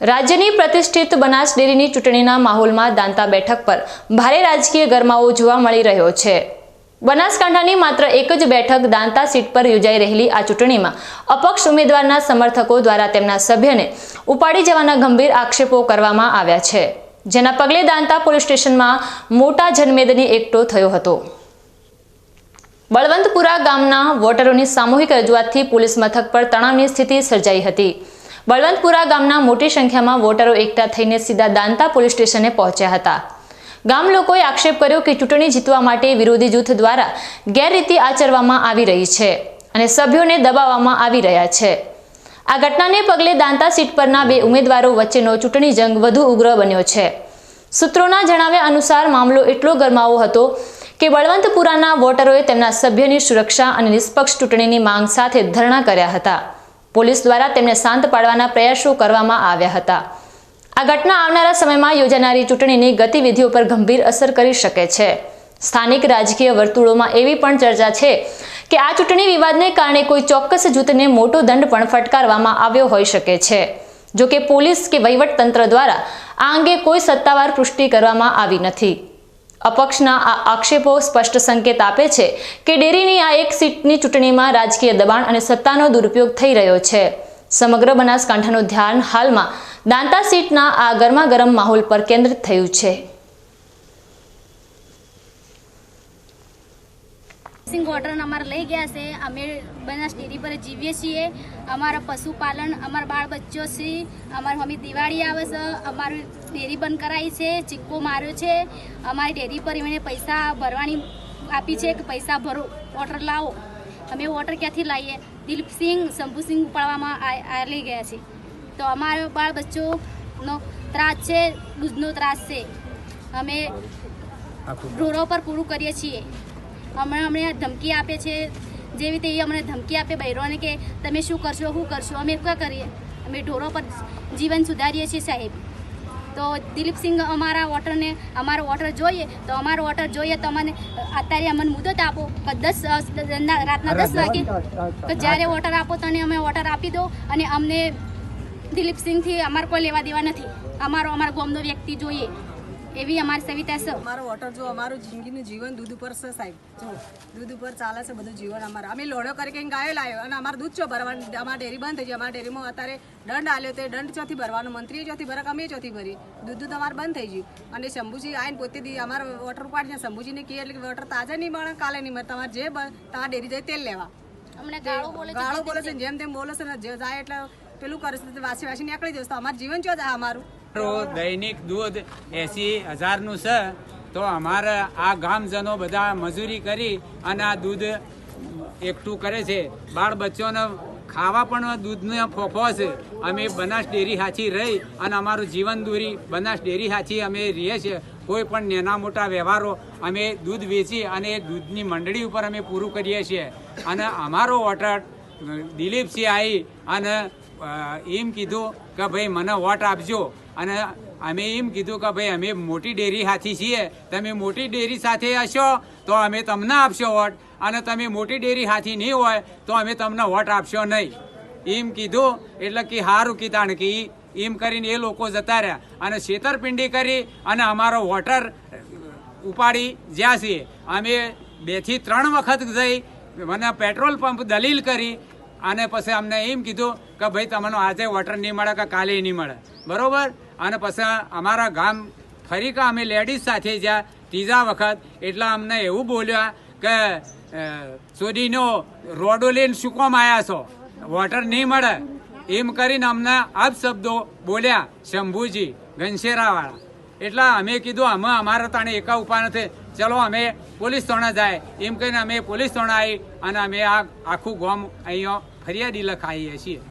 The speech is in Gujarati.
રાજ્યની પ્રતિષ્ઠિત બનાસ ડેરીની ચૂંટણીના માહોલમાં દાંતા બેઠક પર ભારે રાજકીય ગરમાવો જોવા મળી રહ્યો છે. બનાસકાંઠાની માત્ર એક જ બેઠક દાંતા સીટ પર યોજાઈ રહેલી આ ચૂંટણીમાં અપક્ષ ઉમેદવારના સમર્થકો દ્વારા તેમના સભ્યને ઉપાડી જવાના ગંભીર આક્ષેપો કરવામાં આવ્યા છે. જેના પગલે દાંતા પોલીસ સ્ટેશનમાં મોટા જનમેદની એકઠો થયો હતો. બળવંતપુરા ગામના વોટરોની સામૂહિક રજૂઆતથી પોલીસ મથક પર તણાવની સ્થિતિ સર્જાઈ હતી. બળવંતપુરા ગામના મોટી સંખ્યામાં વોટરો એકઠા થઈને સીધા દાંતા પોલીસ સ્ટેશને પહોંચ્યા હતા. ગામ લોકોએ આક્ષેપ કર્યો કે ચૂંટણી જીતવા માટે વિરોધી જૂથ દ્વારા ગેરરીતિ આચરવામાં આવી રહી છે અને સભ્યોને દબાવવામાં આવી રહ્યા છે. આ ઘટનાને પગલે દાંતા સીટ પરના બે ઉમેદવારો વચ્ચેનો ચૂંટણી જંગ વધુ ઉગ્ર બન્યો છે. સૂત્રોના જણાવ્યા અનુસાર મામલો એટલો ગરમાવો હતો કે બળવંતપુરાના વોટરોએ તેમના સભ્યની સુરક્ષા અને નિષ્પક્ષ ચૂંટણીની માંગ સાથે ધરણા કર્યા હતા. પોલીસ દ્વારા તેમને શાંત પાડવાના પ્રયાસો કરવામાં આવ્યા હતા. આ ઘટના આવનારા સમયમાં યોજાનારી ચૂંટણીની ગતિવિધિઓ પર ગંભીર અસર કરી શકે છે. સ્થાનિક રાજકીય વર્તુળોમાં એવી પણ ચર્ચા છે કે આ ચૂંટણી વિવાદને કારણે કોઈ ચોક્કસ જૂથને મોટો દંડ પણ ફટકારવામાં આવ્યો હોઈ શકે છે. જો કે પોલીસ કે વહીવટતંત્ર દ્વારા આ અંગે કોઈ સત્તાવાર પુષ્ટિ કરવામાં આવી નથી. અપક્ષના આ આક્ષેપો સ્પષ્ટ સંકેત આપે છે કે ડેરીની આ એક સીટની ચૂંટણીમાં રાજકીય દબાણ અને સત્તાનો દુરુપયોગ થઈ રહ્યો છે. સમગ્ર બનાસકાંઠાનું ધ્યાન હાલમાં દાંતા સીટના આ ગરમાગરમ માહોલ પર કેન્દ્રિત થયું છે. સિંગ વોટર અમારે લઈ ગયા છે. અમે બનાસ ડેરી પર જીવીએ છીએ. અમારા પશુપાલન અમારા બાળ બચ્ચો છે. અમારી મમ્મી દિવાળી આવે છે. અમારું ડેરી બંધ કરાવી છે. ચીક્કો માર્યો છે. અમારી ડેરી પર એમણે પૈસા ભરવાની આપી છે કે પૈસા ભરો વોટર લાવો. અમે વોટર ક્યાંથી લાવીએ? દિલીપસિંહ શંભુસિંહ ઉપાડવામાં લઈ ગયા છે. તો અમારો બાળ બચ્ચોનો ત્રાસ છે દૂધનો ત્રાસ છે. અમે ઢોરો પર પૂરું કરીએ છીએ. હમણાં અમને ધમકી આપે છે. જેવી રીતે એ અમને ધમકી આપે બૈરોને કે તમે શું કરશો શું કરશો? અમે શું કરીએ? અમે ઢોરો પર જીવન સુધારીએ છીએ સાહેબ. તો દિલીપસિંહ અમારા વોટરને અમારો વોટર જોઈએ તો અમારો વોટર જોઈએ તો અમને અત્યારે અમને મુદત આપો. કે દસ રાતના દસ વાગે તો જ્યારે વોટર આપો તો અમે વોટર આપી દો અને અમને દિલીપસિંહથી અમારે કોઈ લેવા દેવા નથી. અમારો અમારા ગોમનો વ્યક્તિ જોઈએ. એવી અમારી સવિતા છે. અમારો વોટર જો અમારું જિંદગીનું જીવન દૂધ ઉપર છે સાહેબ. જો દૂધ ઉપર ચાલે છે બધું જીવન અમારું. અમે લોડો કરી કંઈ ગાયો લાવ્યો અને અમારું દૂધ ચો ભરવાનું અમારી ડેરી બંધ થઈ ગઈ અમારી ડેરીમાં અત્યારે દંડ આવ્યો તે દંડ ચોથી ભરવાનો મંત્રીએ ચોથી ભરક અમે ચોથી ભરી. દૂધ દૂધ અમારે બંધ થઈ ગયું. અને શંભુજી આવીને પોતે દી અમારે વોટર ઉપાડી શંભુજીને કહે એટલે વોટર તાજા નહીં મળે કાલે નહીં મળે. તમારે જે તમારે ડેરી જાય તેલ લેવા. અમને ગાળો બોલે છે ગાળો બોલે છે જેમ તેમ બોલે છે ને જાય એટલે પેલું કરે છે તો વાસી વાસી નીકળી જશે. તો અમારું જીવન ચો જાય અમારું. દૈનિક દૂધ એસી હજારનું છે, તો અમારા આ ગામજનો બધા મજૂરી કરી અને આ દૂધ એકઠું કરે છે. બાળ બચ્ચોને ખાવા પણ દૂધનો ફોફો છે. અમે બનાસ ડેરી હાચી રહી અને અમારું જીવન દૂરી બનાસ ડેરી હાચી અમે રહીએ છીએ. કોઈ પણ નાના મોટા વ્યવહારો અમે દૂધ વેચી અને એ દૂધની મંડળી ઉપર અમે પૂરું કરીએ છીએ. અને અમારો ઓર્ડર દિલીપસિંહ આવી અને એમ કીધું કે ભાઈ, મને વોટ આપજો. અને અમે એમ કીધું કે ભાઈ, અમે મોટી ડેરી હાથી છીએ. તમે મોટી ડેરી સાથે હશો તો અમે તમને આપશો વોટ. અને તમે મોટી ડેરી હાથી નહીં હોય તો અમે તમને વોટ આપશો નહીં. એમ કીધું. એટલે કે સારું કીધાણ કે એમ કરીને એ લોકો જતા રહ્યા. અને છેતરપિંડી કરી અને અમારો વોટર ઉપાડી જ્યાં છીએ. અમે બેથી ત્રણ વખત જઈ મને પેટ્રોલ પંપ દલીલ કરી અને પછી અમને એમ કીધું કે ભાઈ, તમને આજે વોટર નહીં મળે કે કાલે નહીં મળે. બરાબર? અને પછી અમારા ગામ, ફરી કે અમે લેડીઝ સાથે જ્યાં ત્રીજા વખત એટલે અમને એવું બોલ્યા કે સુધીનો રોડો લઈને શું કોમ આવ્યા છો? વોટર નહીં મળે. એમ કરીને અમને અપશબ્દો બોલ્યા શંભુજી, ઘનશેરાવાળા. એટલે અમે કીધું, અમે અમારા તાણે એકા ઉપા નથી. ચલો, અમે પોલીસ થાણા જાય. એમ કહીને અમે પોલીસ થાણા આવી અને અમે આ આખું ગામ અહીંયા ફરિયાદી લખાઈએ છીએ.